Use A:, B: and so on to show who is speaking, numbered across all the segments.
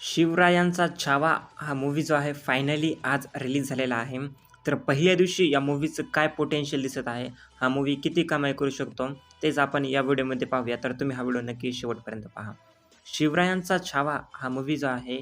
A: शिवरायांचा छावा हा मूव्ही जो आहे फायनली आज रिलीज झालेला आहे. तर पहिल्या दिवशी या मूव्हीचं काय पोटेन्शियल दिसत आहे हा मूव्ही किती कमाई करू शकतो तेच आपण या व्हिडिओमध्ये पाहूया. तर तुम्ही हा व्हिडिओ नक्की शेवटपर्यंत पहा. शिवरायांचा छावा हा मूव्ही जो आहे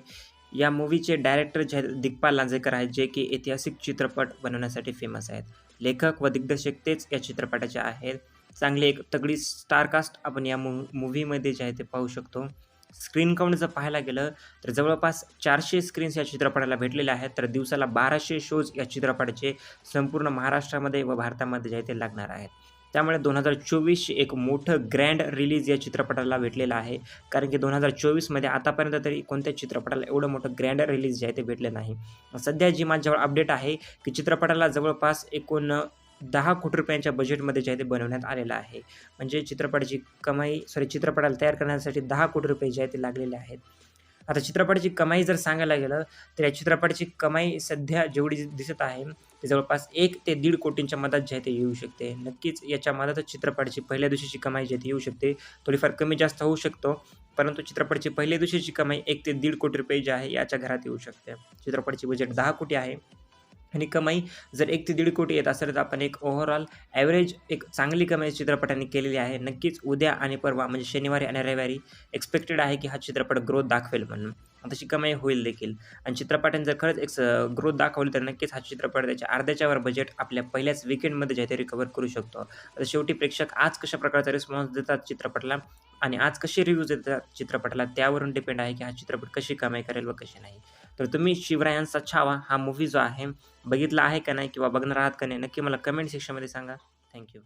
A: या मूव्हीचे डायरेक्टर जे दिग्पाल लांजेकर आहेत जे की ऐतिहासिक चित्रपट बनवण्यासाठी फेमस आहेत. लेखक व दिग्दर्शक तेच या चित्रपटाचे आहेत. चांगली एक तगडी स्टारकास्ट आपण या मू मूव्हीमध्ये जे आहे ते पाहू शकतो. स्क्रीन काउंट जर पाहायला गेलं तर जवळपास चारशे स्क्रीन्स या चित्रपटाला भेटलेले आहेत. तर दिवसाला बाराशे शोज या चित्रपटाचे संपूर्ण महाराष्ट्रामध्ये व भारतामध्ये जे आहे ते लागणार आहेत. त्यामुळे दोन हजार चोवीस एक मोठं ग्रँड रिलीज या चित्रपटाला भेटलेलं आहे. कारण की दोन हजार चोवीसमध्ये आतापर्यंत तरी कोणत्या चित्रपटाला एवढं मोठं ग्रँड रिलीज जे आहे ते भेटले नाही. सध्या जी माझ्याजवळ अपडेट आहे की चित्रपटाला जवळपास एकूण दहा कोटी रुपयांच्या बजेटमध्ये जे आहे ते बनवण्यात आलेलं आहे. म्हणजे चित्रपटाची कमाई सॉरी चित्रपटाला तयार करण्यासाठी दहा कोटी रुपये जे आहे ते लागलेले आहेत. आता चित्रपटाची कमाई जर सांगायला गेलं तर या चित्रपटाची कमाई सध्या जेवढी दिसत आहे ते जवळपास एक ते दीड कोटींच्या मधात जे आहे ते येऊ शकते. नक्कीच याच्या मधातच चित्रपटाची पहिल्या दिवशीची कमाई जी आहे ती येऊ शकते. थोडीफार कमी जास्त होऊ शकतो परंतु चित्रपटाची पहिल्या दिवशीची कमाई एक ते दीड कोटी रुपये जी आहे याच्या घरात येऊ शकते. चित्रपटाची बजेट दहा कोटी आहे. आणि कमाई जर एक ते दीड कोटी येत असेल तर आपण एक ओव्हरऑल ॲव्हरेज एक चांगली कमाई चित्रपटाने केलेली आहे. नक्कीच उद्या आणि परवा म्हणजे शनिवारी आणि रविवारी एक्सपेक्टेड आहे की हा चित्रपट ग्रोथ दाखवेल म्हणून. तशी कमाई होईल देखील. आणि चित्रपटाने जर खरंच एक ग्रोथ दाखवली तर नक्कीच हा चित्रपट त्याच्या अर्ध्याच्यावर बजेट आपल्या पहिल्याच विकेंडमध्ये जे आहे ते रिकवर करू शकतो. आता शेवटी प्रेक्षक आज कशा प्रकारचा रिस्पॉन्स देतात चित्रपटाला आणि आज कसे रिव्ह्यूज देतात चित्रपटाला त्यावरून डिपेंड आहे की हा चित्रपट कशी कमाई करेल व कशी नाही. तर तुम्ही शिवरायांचा छावा हा मूव्ही जो आहे बघितला आहे का नाही किंवा बघणार आहात का नाही नक्की मला कमेंट सेक्शनमध्ये सांगा. थँक्यू